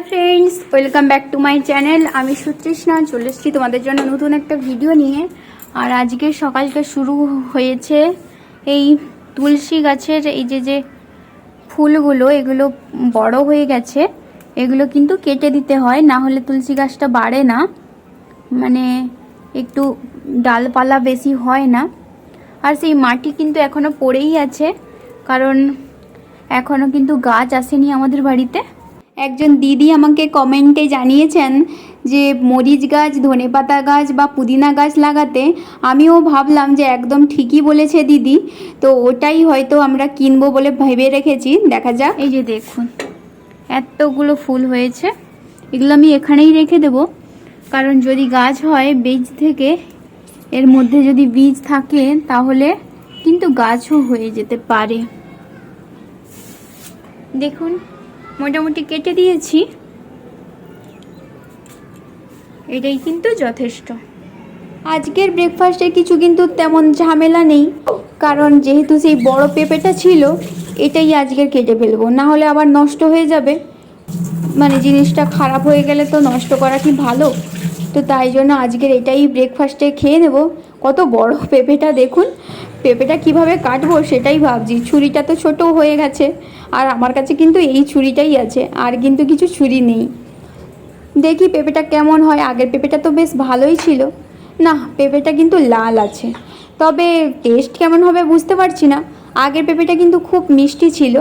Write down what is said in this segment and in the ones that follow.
Hello friends, welcome back to my channel. আমি সুতৃষ্ণা, চলে এসেছি তোমাদের জন্য নতুন একটা ভিডিও নিয়ে। আর আজকে সকালটা শুরু হয়েছে এই তুলসী গাছের এই যে যে ফুলগুলো, এগুলো বড় হয়ে গেছে। এগুলো কিন্তু কেটে দিতে হয়, না হলে তুলসী গাছটা বাড়ে না। মানে একটু ডালপালা বেশি হয় না। আর সেই মাটি কিন্তু এখনও পড়েই আছে, কারণ এখনও কিন্তু গাছ আসেনি আমাদের বাড়িতে। একজন দিদি আমাকে কমেন্টে জানিয়েছেন যে মরিচ গাছ, ধনেপাতা গাছ বা পুদিনা গাছ লাগাতে, আমিও ভাবলাম যে একদম ঠিকই বলেছে দিদি। তো ওটাই হয়তো আমরা কিনবো বলে ভেবে রেখেছি। দেখা যাক। এই যে দেখুন, এতগুলো ফুল হয়েছে। এগুলো আমি এখানেই রেখে দেব। কারণ যদি গাছ হয় বীজ থেকে, এর মধ্যে যদি বীজ থাকে তাহলে কিন্তু গাছও হয়ে যেতে পারে। দেখুন মোটামুটি কেটে দিয়েছি। এটাই কিন্তু যথেষ্ট। আজকের ব্রেকফাস্টে কিছু কিন্তু তেমন ঝামেলা নেই, কারণ যেহেতু সেই বড় পেঁপেটা ছিল, এটাই আজকের কেটে ফেলব। না হলে আবার নষ্ট হয়ে যাবে। মানে জিনিসটা খারাপ হয়ে গেলে তো নষ্ট করা কি ভালো? তো তাই জন্য আজকের এটাই ব্রেকফাস্টে খেয়ে নেব। কত বড় পেঁপেটা দেখুন পেঁপেটা কীভাবে কাটবো সেটাই ভাবছি। ছুরিটা তো ছোট হয়ে গেছে, আর আমার কাছে কিন্তু এই ছুরিটাই আছে, আর কিন্তু কিছু ছুরি নেই। দেখি পেঁপেটা কেমন হয়, আগের পেঁপেটা তো বেশ ভালোই ছিল। না, পেঁপেটা কিন্তু লাল আছে, তবে টেস্ট কেমন হবে বুঝতে পারছি না। আগের পেঁপেটা কিন্তু খুব মিষ্টি ছিল,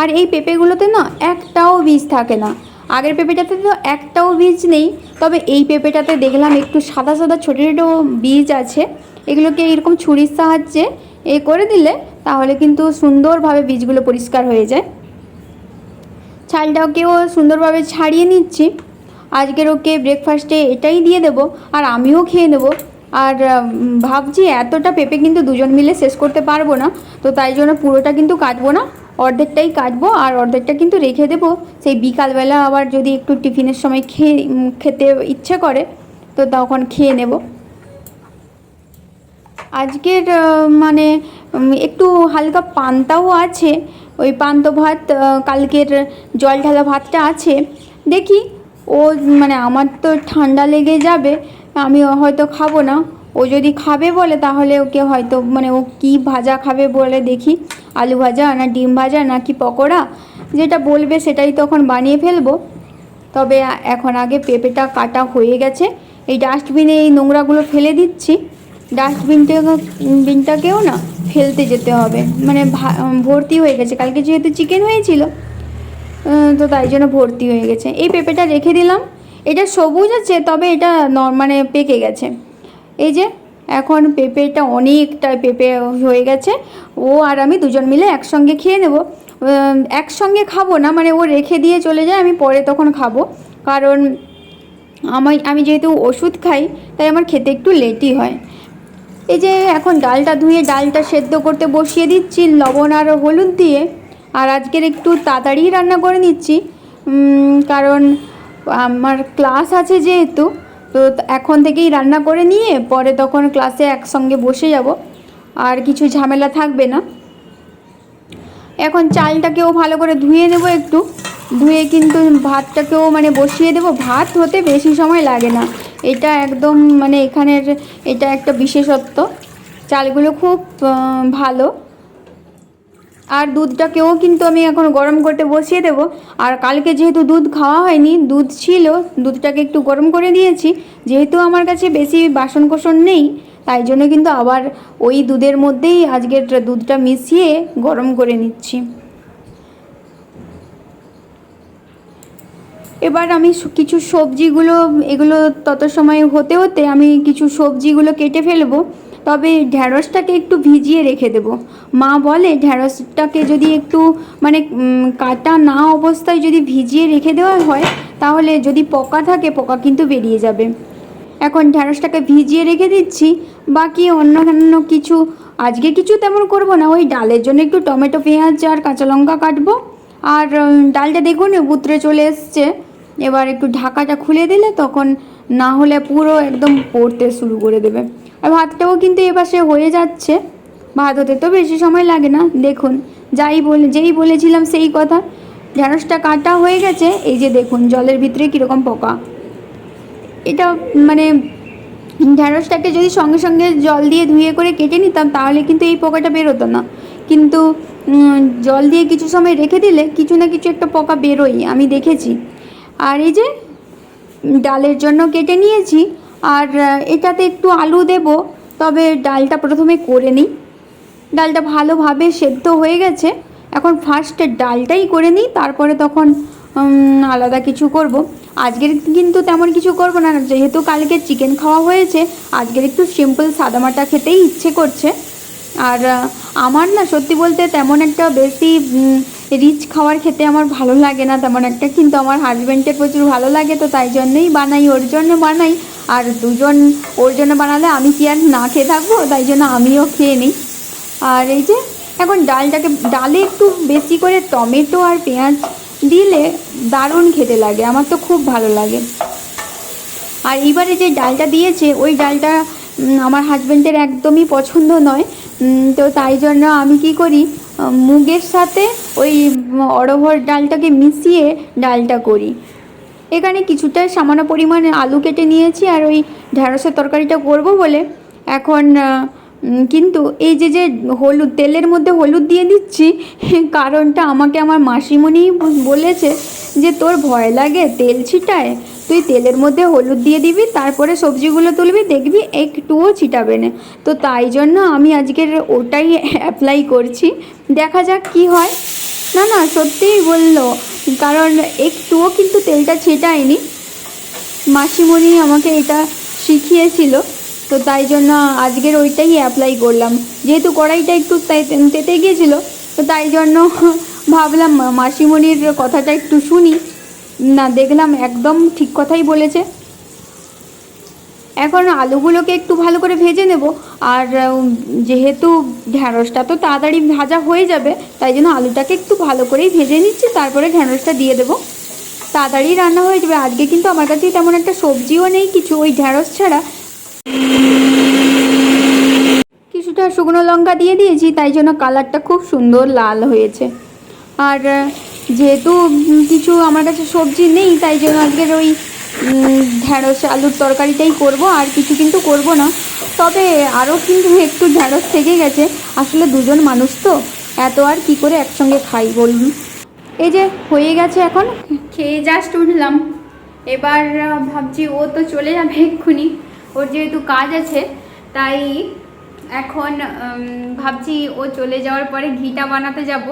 আর এই পেঁপেগুলোতে না একটাও বীজ থাকে না। আগের পেঁপেটাতে তো একটাও বীজ নেই, তবে এই পেঁপেটাতে দেখলাম একটু সাদা সাদা ছোটো ছোটো বীজ আছে। এগুলোকে এরকম ছুরির সাহায্যে এ করে দিলে তাহলে কিন্তু সুন্দরভাবে বীজগুলো পরিষ্কার হয়ে যায়। ছালটাকেও সুন্দরভাবে ছাড়িয়ে নিচ্ছি। আজকের ওকে ব্রেকফাস্টে এটাই দিয়ে দেবো আর আমিও খেয়ে নেব। আর ভাবছি এতটা পেঁপে কিন্তু দুজন মিলে শেষ করতে পারব না। তো তাই জন্য পুরোটা কিন্তু কাটবো না। অর্ধেকটাই কাটবো আর অর্ধেকটা কিন্তু রেখে দেবো। সেই বিকালবেলা আবার যদি একটু টিফিনের সময় খেয়ে খেতে ইচ্ছে করে, তো তখন খেয়ে নেব। আজকের মানে একটু হালকা পান্তাও আছে। ওই পান্ত ভাত কালকের জল ঢালা ভাতটা আছে। দেখি, ও মানে আমার তো ঠান্ডা লেগে যাবে, আমি হয়তো খাব না। ও যদি খাবে বলে, তাহলে ওকে হয়তো মানে ও কি ভাজা খাবে বলে দেখি। আলু ভাজা না ডিম ভাজা না কি পকোড়া? যেটা বলবে সেটাই তখন বানিয়ে ফেলব। তবে এখন আগে পেঁপেটা কাটা হয়ে গেছে। এই ডাস্টবিনে এই নোংরাগুলো ফেলে দিচ্ছি। ডাস্টবিনটা বিনটাকেও না ফেলতে যেতে হবে। মানে ভর্তি হয়ে গেছে। কালকে যেহেতু চিকেন হয়েছিল তো তাই জন্য ভর্তি হয়ে গেছে। এই পেঁপেটা রেখে দিলাম। এটা সবুজ আছে, তবে এটা মানে পেকে গেছে। এই যে, এখন পেঁপেটা অনেকটা পেঁপে হয়ে গেছে। ও আর আমি দুজন মিলে একসঙ্গে খেয়ে নেব। একসঙ্গে খাব না মানে ও রেখে দিয়ে চলে যায়, আমি পরে তখন খাব। কারণ আমি আমি যেহেতু ওষুধ খাই, তাই আমার খেতে একটু লেটই হয়। এই যে এখন ডালটা ধুয়ে ডালটা সেদ্ধ করতে বসিয়ে দিচ্ছি, লবণ আর হলুদ দিয়ে। আর আজকের একটু তাড়াতাড়ি রান্না করে নিচ্ছি। কারণ আমার ক্লাস আছে যেহেতু, তো এখন থেকেই রান্না করে নিয়ে পরে তখন ক্লাসে একসঙ্গে বসে যাব। আর কিছু ঝামেলা থাকবে না। এখন চালটাকেও ভালো করে ধুয়ে নেব একটু। ধুয়ে কিন্তু ভাতটাকেও মানে বসিয়ে দেব। ভাত হতে বেশি সময় লাগে না। এটা একদম মানে এখানের এটা একটা বিশেষত্ব। চালগুলো খুব ভালো। আর দুধটাকেও কিন্তু আমি এখন গরম করতে বসিয়ে দেবো। আর কালকে যেহেতু দুধ খাওয়া হয়নি, দুধ ছিল, দুধটাকে একটু গরম করে দিয়েছি। যেহেতু আমার কাছে বেশি বাসন কোসন নেই, তাই জন্য কিন্তু আবার ওই দুধের মধ্যেই আজকের দুধটা মিশিয়ে গরম করে নিচ্ছি। এবার আমি কিছু সবজিগুলো, এগুলো তত সময় হতে হতে আমি কিছু সবজিগুলো কেটে ফেলব। তবে ঢ্যাঁড়সটাকে একটু ভিজিয়ে রেখে দেবো। মা বলে, ঢ্যাঁড়সটাকে যদি একটু মানে কাটা না অবস্থায় যদি ভিজিয়ে রেখে দেওয়া হয়, তাহলে যদি পোকা থাকে, পোকা কিন্তু বেরিয়ে যাবে। এখন ঢ্যাঁড়সটাকে ভিজিয়ে রেখে দিচ্ছি। বাকি অন্যান্য কিছু, আজকে কিছু তেমন করব না। ওই ডালের জন্য একটু টমেটো, পেঁয়াজ আর কাঁচা লঙ্কা কাটবো। আর ডালটা দেখুন, উতরে চলে এসছে। এবার একটু ঢাকাটা খুলে দিলে তখন না হলে পুরো একদম পড়তে শুরু করে দেবে। আর ভাতটাও কিন্তু এপাশে হয়ে যাচ্ছে। ভাত হতে তো বেশি সময় লাগে না। দেখুন, যাই বলে, যেই বলেছিলাম সেই কথা। ঢ্যাঁড়সটা কাটা হয়ে গেছে। এই যে দেখুন, জলের ভিতরে কীরকম পোকা। এটা মানে ঢ্যাঁড়সটাকে যদি সঙ্গে সঙ্গে জল দিয়ে ধুয়ে করে কেটে নিতাম, তাহলে কিন্তু এই পোকাটা বেরোতো না। কিন্তু জল দিয়ে কিছু সময় রেখে দিলে কিছু না কিছু একটা পোকা বেরোই আমি দেখেছি। আর এই যে ডালের জন্য কেটে নিয়েছি, আর এটাতে একটু আলু দেব, তবে ডালটা প্রথমে করে নিই। ডালটা ভালোভাবে সেদ্ধ হয়ে গেছে। এখন ফার্স্টে ডালটাই করে নিই, তারপরে তখন আলাদা কিছু করব। আজকের কিন্তু তেমন কিছু করব না, যেহেতু কালকে চিকেন খাওয়া হয়েছে, আজকের একটু সিম্পল সাদামাটা খেতেই ইচ্ছে করছে। আর আমার না সত্যি বলতে তেমন একটা বেশি রিচ খাবার খেতে আমার ভালো লাগে না তেমন একটা, কিন্তু আমার হাজব্যান্ডের প্রচুর ভালো লাগে তো তাই জন্যই বানাই, ওর জন্য বানাই। আর দুজন, ওর জন্য বানালে আমি কি আর না খেয়ে থাকব? তাই জন্য আমিও খেয়ে নিই। আর এই যে, এখন ডালটাকে, ডালে একটু বেশি করে টমেটো আর পেঁয়াজ দিলে দারুণ খেতে লাগে, আমার তো খুব ভালো লাগে। আর এইবারে যে ডালটা দিয়েছে, ওই ডালটা আমার হাজব্যান্ডের একদমই পছন্দ নয়। তো তাই জন্য আমি কি করি মুগের সাথে ওই অড়হর ডালটাকে মিশিয়ে ডালটা করি। এখানে কিছুটা সামান্য পরিমাণে আলু কেটে নিয়েছি আর ওই ঢ্যাঁড়সের তরকারিটা করব বলে। এখন কিন্তু এই যে যে হলুদ, তেলের মধ্যে হলুদ দিয়ে দিচ্ছি, কারণটা আমাকে আমার মাসিমণিই বু- বলেছে যে তোর ভয় লাগে তেল ছিটায় তুই তেলের মধ্যে হলুদ দিয়ে দিবি, তারপরে সবজিগুলো তুলবি, দেখবি একটুও ছিটাবে না। তো তাই জন্য আমি আজকের ওটাই অ্যাপ্লাই করছি। দেখা যাক কি হয়। না না, সত্যিই বলল, কারণ একটুও কিন্তু তেলটা ছেটায়নি। মাসিমণি আমাকে এটা শিখিয়েছিল, তো তাই জন্য আজকের ওইটাই অ্যাপ্লাই করলাম। যেহেতু কড়াইটা একটু তেতে গিয়েছিল, তো তাই জন্য ভাবলাম মাসিমণির কথাটা একটু শুনি। না, দেখলাম একদম ঠিক কথাই বলেছে। এখন আলুগুলোকে একটু ভালো করে ভেজে নেব। আর যেহেতু ঢ্যাঁড়সটা তো তাড়াতাড়ি ভাজা হয়ে যাবে, তাই জন্য আলুটাকে একটু ভালো করেই ভেজে নিচ্ছি, তারপরে ঢ্যাঁড়সটা দিয়ে দেবো। তাড়াতাড়ি রান্না হয়ে যাবে। আজকে কিন্তু আমার কাছে তেমন একটা সবজিও নেই, কিছু ওই ঢ্যাঁড়স ছাড়া। কিছুটা শুকনো লঙ্কা দিয়ে দিয়েছি, তাই জন্য কালারটা খুব সুন্দর লাল হয়েছে। আর যেহেতু কিছু আমার কাছে সবজি নেই, তাই জন্য আজকের ওই ঢ্যাঁড়স, আলুর তরকারিটাই করব, আর কিছু কিন্তু করব না। তবে আরও কিন্তু একটু ঢ্যাঁড়স থেকে গেছে। আসলে দুজন মানুষ তো, এত আর কি করে একসঙ্গে খাই বলুন? এই যে, হয়ে গেছে এখন। খেয়ে জাস্ট উঠলাম। এবার ভাবছি ও তো চলে যাবে এক্ষুনি। ওর যেহেতু কাজ আছে, তাই এখন ভাবছি ও চলে যাওয়ার পরে ঘিটা বানাতে যাব।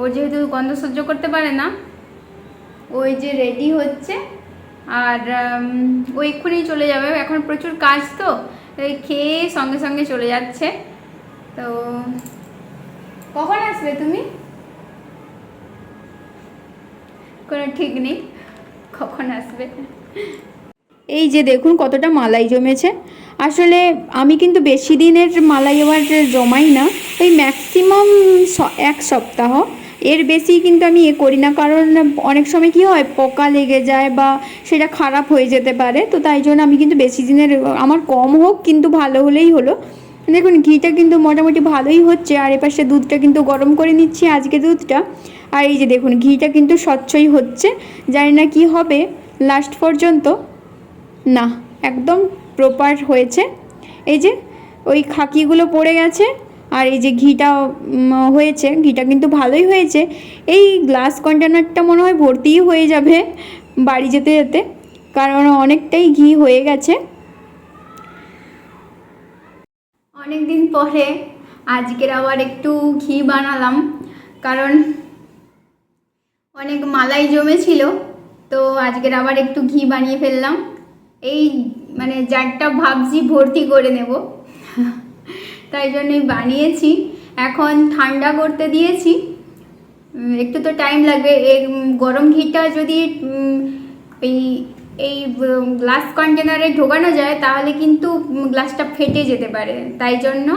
ও যেহেতু গন্ধ সহ্য করতে পারে না, ওই যে রেডি হচ্ছে আর ও এক্ষুনি চলে যাবে। এখন প্রচুর কাজ তো খেয়ে সঙ্গে সঙ্গে চলে যাচ্ছে। তো কখন আসবে তুমি? কোনো ঠিক নেই, কখন আসবে? এই যে দেখুন কতটা মালাই জমেছে। আসলে আমি কিন্তু বেশি দিনের মালাই আবার জমাই না, ওই ম্যাক্সিমাম এক সপ্তাহ। এর বেশি কিন্তু আমি এ করি না। কারণ অনেক সময় কি হয়, পোকা লেগে যায় বা সেটা খারাপ হয়ে যেতে পারে। তো তাই জন্য আমি কিন্তু বেশি দিনের, আমার কম হোক কিন্তু ভালো হলেই হলো। দেখুন, ঘিটা কিন্তু মোটামুটি ভালোই হচ্ছে। আর এপাশে দুধটা কিন্তু গরম করে নিচ্ছি আজকে দুধটা। আর এই যে দেখুন, ঘিটা কিন্তু স্বচ্ছই হচ্ছে। জানি না কি হবে লাস্ট পর্যন্ত না, একদম প্রপার হয়েছে। এই যে ওই খাকিগুলো পড়ে গেছে। আর এই যে ঘিটা হয়েছে, ঘিটা কিন্তু ভালোই হয়েছে। এই গ্লাস কন্টেনারটা মনে হয় ভর্তিই হয়ে যাবে বাড়ি যেতে যেতে, কারণ অনেকটাই ঘি হয়ে গেছে। অনেক দিন পরে আজকের আবার একটু ঘি বানালাম, কারণ অনেক মালাই জমেছিল, তো আজকের আবার একটু ঘি বানিয়ে ফেললাম। এই মানে জারটা ভাবছি ভর্তি করে নেব। তাই জন্যই বানিয়েছি। এখন ঠান্ডা করতে দিয়েছি। একটু তো টাইম লাগবে। এই গরম ঘিটা যদি এই এই গ্লাস কন্টেনারে ঢোকানো যায়, তাহলে কিন্তু গ্লাসটা ফেটে যেতে পারে। তাই জন্য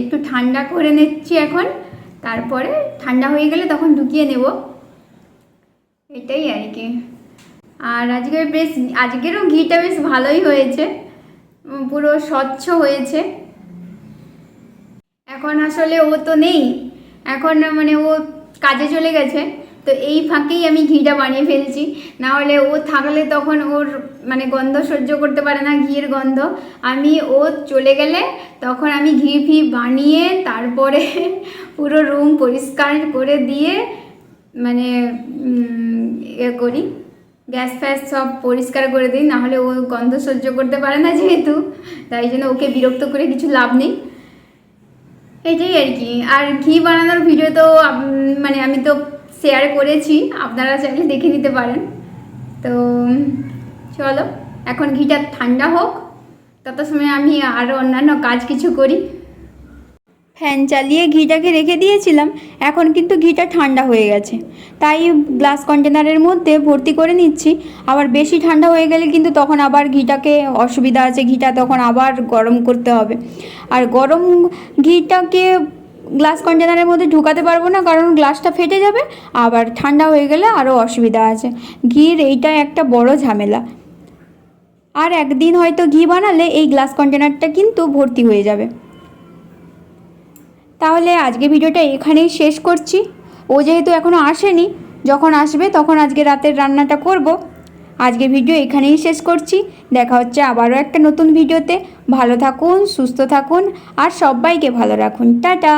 একটু ঠান্ডা করে নিচ্ছি এখন। তারপরে ঠান্ডা হয়ে গেলে তখন ঢুকিয়ে নেব। এটাই আর কি। আর আজকের বেশ, আজকেরও ঘিটা বেশ ভালোই হয়েছে। পুরো স্বচ্ছ হয়েছে। এখন আসলে ও তো নেই। এখন মানে ও কাজে চলে গেছে। তো এই ফাঁকেই আমি ঘিটা বানিয়ে ফেলছি। না হলে ও থাকলে তখন ওর মানে গন্ধ সহ্য করতে পারে না, ঘিয়ের গন্ধ। আমি ও চলে গেলে তখন আমি ঘি ফি বানিয়ে তারপরে পুরো রুম পরিষ্কার করে দিয়ে মানে ইয়ে করি। গ্যাস ফ্যাস সব পরিষ্কার করে দিই। নাহলে ও গন্ধ সহ্য করতে পারে না যেহেতু। তাই জন্য ওকে বিরক্ত করে কিছু লাভ নেই। এটাই আর কি। আর ঘি বানানোর ভিডিও তো মানে আমি তো শেয়ার করেছি, আপনারা চাইলে দেখে নিতে পারেন। তো, চলো, এখন ঘিটা ঠান্ডা হোক, তত সময় আমি আরও অন্যান্য কাজ কিছু করি। ফ্যান চালিয়ে ঘিটাকে রেখে দিয়েছিলাম, এখন কিন্তু ঘিটা ঠান্ডা হয়ে গেছে। তাই গ্লাস কন্টেনারের মধ্যে ভর্তি করে নিচ্ছি। আবার বেশি ঠান্ডা হয়ে গেলে কিন্তু তখন আবার ঘিটাকে, অসুবিধা আছে ঘিটা, তখন আবার গরম করতে হবে। আর গরম ঘিটাকে গ্লাস কন্টেনারের মধ্যে ঢুকাতে পারব না, কারণ গ্লাসটা ফেটে যাবে। আবার ঠান্ডা হয়ে গেলে আরও অসুবিধা আছে। ঘির এইটা একটা বড় ঝামেলা। আর একদিন হয়তো ঘি বানালে এই গ্লাস কন্টেনারটা কিন্তু ভর্তি হয়ে যাবে। তাহলে আজকে ভিডিওটা এখানেই শেষ করছি। ও যেহেতু এখনও আসেনি, যখন আসবে তখন আজকে রাতের রান্নাটা করব। আজকে ভিডিও এখানেই শেষ করছি। দেখা হচ্ছে আবারও একটা নতুন ভিডিওতে। ভালো থাকুন, সুস্থ থাকুন, আর সবাইকে ভালো রাখুন। টাটা!